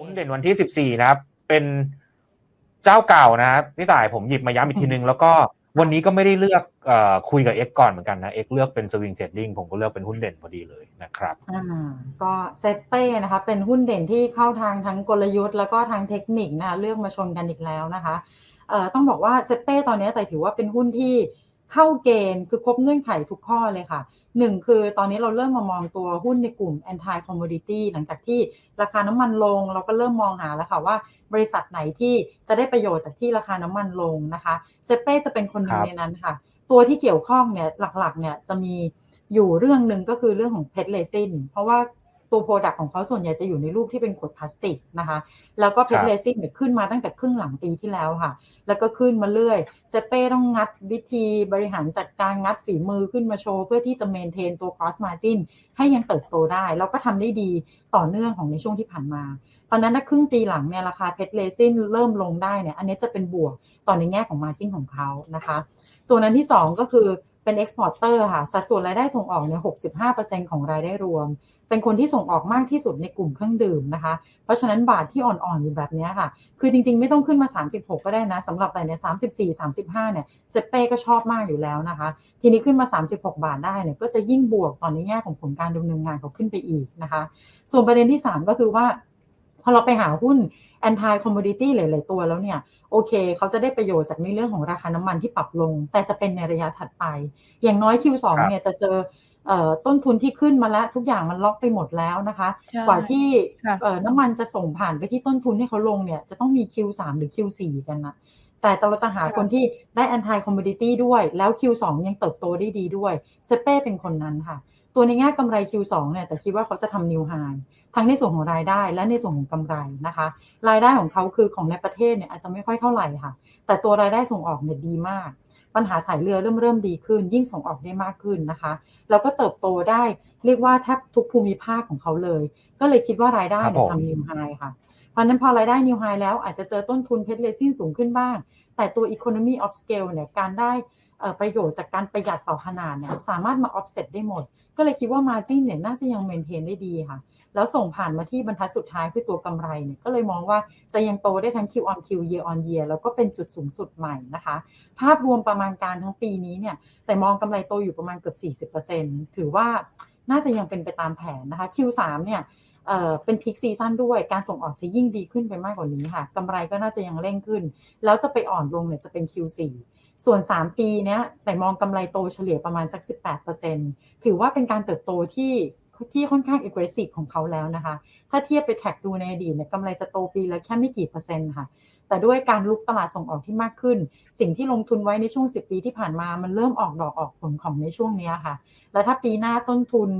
หุ้นเด่นวันที่ 14 นะครับ เป็นเจ้าเก่านะครับพี่ต่ายผมหยิบมาย้ำอีกทีนึง แล้วก็วันนี้ก็ไม่ได้เลือกเอ่อคุยกับเอ็กก่อนเหมือนกันนะเอ็กเลือกเป็นสวิงเทรดดิ้งผมก็เลือกเป็นหุ้นเด่นพอดีเลยนะครับอ่าก็เซเป้นะคะเป็นหุ้นเด่นที่เข้าทางทั้งกลยุทธ์ แล้วก็ทางเทคนิคนะคะเลือกมาชนกันอีกแล้วนะคะเอ่อต้องบอกว่าเซเป้ตอนนี้แต่ถือว่าเป็นหุ้นที่ เข้าเกณฑ์คือครบเงื่อนไขทุกข้อเลยค่ะหนึ่งคือตอนนี้เราเริ่มมามองตัวหุ้นในกลุ่ม anti commodity หลังจากที่ราคาน้ำมันลง เราก็เริ่มมองหาแล้วค่ะว่าบริษัทไหนที่จะได้ประโยชน์จากที่ราคาน้ำมันลงนะคะเซเป้จะเป็นคนหนึ่งในนั้นค่ะ ตัวที่เกี่ยวข้องเนี่ยหลักๆเนี่ยจะมีอยู่เรื่องหนึ่งก็คือเรื่องของเพชรเลซินเพราะว่า ตัวโปรดักต์ของเขาส่วนใหญ่จะอยู่ในรูปที่เป็นขวดพลาสติกนะคะ แล้วก็เพชครัรบเลซินเนี่ยขึ้นมาตั้งแต่ครึ่งหลังปีที่แล้วค่ะ แล้วก็ขึ้นมาเรื่อยเซเป้ต้องงัดวิธีบริหารจัดการงัดฝีมือขึ้นมาโชว์เพื่อที่จะเมนเทนตัว cross margin ให้ยังเติบโตได้ แล้วก็ทำได้ดีต่อเนื่องของในช่วงที่ผ่านมา เพราะฉะนั้นถ้าครึ่งปีหลังเนี่ยราคาเพชรเลซินเริ่มลงได้เนี่ยอันนี้จะเป็นบวกต่อในแง่ของ margin ของเขานะคะ ส่วนอันที่ 2 ก็คือ เป็น exporter ค่ะ สัดส่วนรายได้ส่งออกเนี่ย65%ของรายได้รวม เป็นคนที่ส่งออกมากที่สุดในกลุ่มเครื่องดื่มนะคะ เพราะฉะนั้นบาทที่อ่อนๆอยู่แบบนี้ค่ะ คือจริงๆไม่ต้องขึ้นมา 36 ก็ได้นะสำหรับแต่เนี่ย34 35 เนี่ยเซเป้ก็ชอบมากอยู่แล้วนะคะ ทีนี้ขึ้นมา 36 บาทได้เนี่ยก็จะยิ่งบวกตอนในแง่ของผลการดำเนินงานเขาขึ้นไปอีกนะคะ ส่วนประเด็นที่ 3 ก็คือว่าพอเราไปหาหุ้น anti commodity หลาย ๆ ตัวแล้วเนี่ยโอเค เขาจะได้ประโยชน์จากในเรื่องของราคาน้ำมันที่ปรับลง แต่จะเป็นในระยะถัดไป อย่างน้อย Q2 ครับเนี่ยจะเจอเอ่อต้นทุนที่ขึ้นมาแล้วทุกอย่างมันล็อกไปหมดแล้วนะคะใช่กว่าที่ค่ะเอ่อน้ำมันจะส่งผ่านไปที่ต้นทุนให้เขาลงเนี่ยจะต้องมี Q3 หรือ Q4 กันนะแต่เราจะหาค่ะคนที่ได้ anti commodity ด้วย แล้ว Q2 ยังเติบโตได้ดีด้วยเซเป้เป็นคนนั้นค่ะ ตัวในแง่กำไร Q2 เนี่ยแต่คิดว่าเขาจะทำ new high ทั้งในส่วนของรายได้และในส่วนของกำไรนะคะ รายได้ของเขาคือของในประเทศเนี่ยอาจจะไม่ค่อยเท่าไหร่ค่ะ แต่ตัวรายได้ส่งออกเนี่ยดีมาก ปัญหาสายเรือเริ่มเริ่มดีขึ้น ยิ่งส่งออกได้มากขึ้นนะคะ แล้วก็เติบโตได้เรียกว่าแทบทุกภูมิภาคของเขาเลย ก็เลยคิดว่ารายได้เนี่ครัยบผมทำนิวไฮค่ะ เพราะนั้นพอรายได้นิวไฮแล้วอาจจะเจอต้นทุนเพชรเลซินสูงขึ้นบ้าง แต่ตัว economy of scale เนี่ยการได้ประโยชน์จากการประหยัดต่อขนาดเนี่ยสามารถมา offset ได้หมด ก็เลยคิดว่า margin เนี่ยน่าจะยัง maintain ได้ดีค่ะ แล้วส่งผ่านมาที่บรรทัดสุดท้ายคือตัวกำไรเนี่ยก็เลยมองว่าจะยังโตได้ทั้ง Q on Q year on year แล้วก็เป็นจุดสูงสุดใหม่นะคะ ภาพรวมประมาณการทั้งปีนี้เนี่ยแต่มองกำไรโตอยู่ประมาณเกือบ 40%ถือว่าน่าจะยังเป็นไปตามแผนนะคะ Q3 เนี่ย เป็นพีคซีซั่นด้วยการส่งออกจะยิ่งดีขึ้นไปมากกว่านี้ค่ะกำไรก็น่าจะยังเร่งขึ้น แล้วจะไปอ่อนลงเนี่ยจะเป็น Q4 ส่วน 3 ปีเนี้ยแต่มองกำไรโตเฉลี่ยประมาณสัก 18%ถือว่าเป็นการเติบโตที่ ที่ค่อนข้าง aggressive ของเขาแล้วนะคะ ถ้าเทียบไปแท็กดูในอดีตเนี่ยกำไรจะโตปีละแค่ไม่กี่เปอร์เซ็นต์ค่ะแต่ด้วยการลุกตลาดส่งออกที่มากขึ้น สิ่งที่ลงทุนไว้ในช่วง 10 ปีที่ผ่านมา มันเริ่มออกดอกออกผลของในช่วงเนี้ยค่ะ แล้วถ้าปีหน้าต้นทุน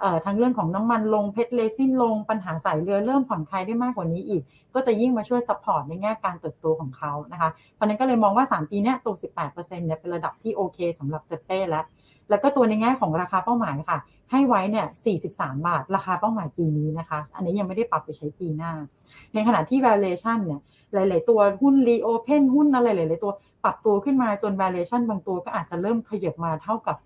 เอ่อทั้งเรื่องของน้ำมันลงเพชรเลซินลงปัญหาสายเรือเริ่มผ่อนคลายได้มากกว่านี้อีก ก็จะยิ่งมาช่วยซัพพอร์ตในแง่การเติบโตของเขานะคะเพราะนั้นก็เลยมองว่า 3 ปีนี้โต 18%เนี่ยเป็นระดับที่โอเคสำหรับเซเป้แล้ว แล้วก็ตัวในแง่ของราคาเป้าหมายค่ะ ให้ไว้เนี่ย 43 บาท ราคาเป้าหมายปีนี้นะคะ อันนี้ยังไม่ได้ปรับไปใช้ปีหน้า ในขณะที่ valuation เนี่ย หลาย ๆ ตัวหุ้น reopen หุ้นอะไรหลาย ๆ ตัวปรับตัวขึ้นมาจน valuation บางตัวก็อาจจะเริ่มขยับมาเท่ากับ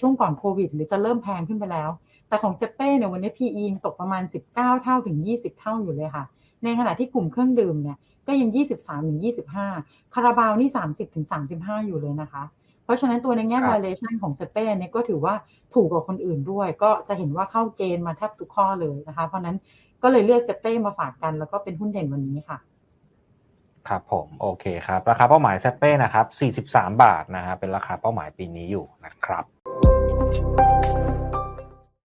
ช่วงก่อนโควิด หรือจะเริ่มแพงขึ้นไปแล้ว แต่ของเซเป้เนี่ยวันนี้ PE ตกประมาณ 19 เท่าถึง 20 เท่าอยู่เลยค่ะ ในขณะที่กลุ่มเครื่องดื่มเนี่ยก็ยัง 23ถึง25 คาราบาวนี่ 30ถึง35 อยู่เลยนะคะ ราะฉะนั้นตัวในแง่ครับ valuation ของเซเป้เนี่ยก็ถือว่าถูกกว่าคนอื่นด้วย ก็จะเห็นว่าเข้าเกณฑ์มาแทบทุกข้อเลยนะคะ เพราะฉะนั้นก็เลยเลือกเซเป้มาฝากกันแล้วก็เป็นหุ้นเด่นวันนี้ค่ะ ครับผมโอเคครับ ราคาเป้าหมายเซเป้นะครับ 43 บาทนะฮะเป็นราคาเป้าหมายปีนี้อยู่นะครับ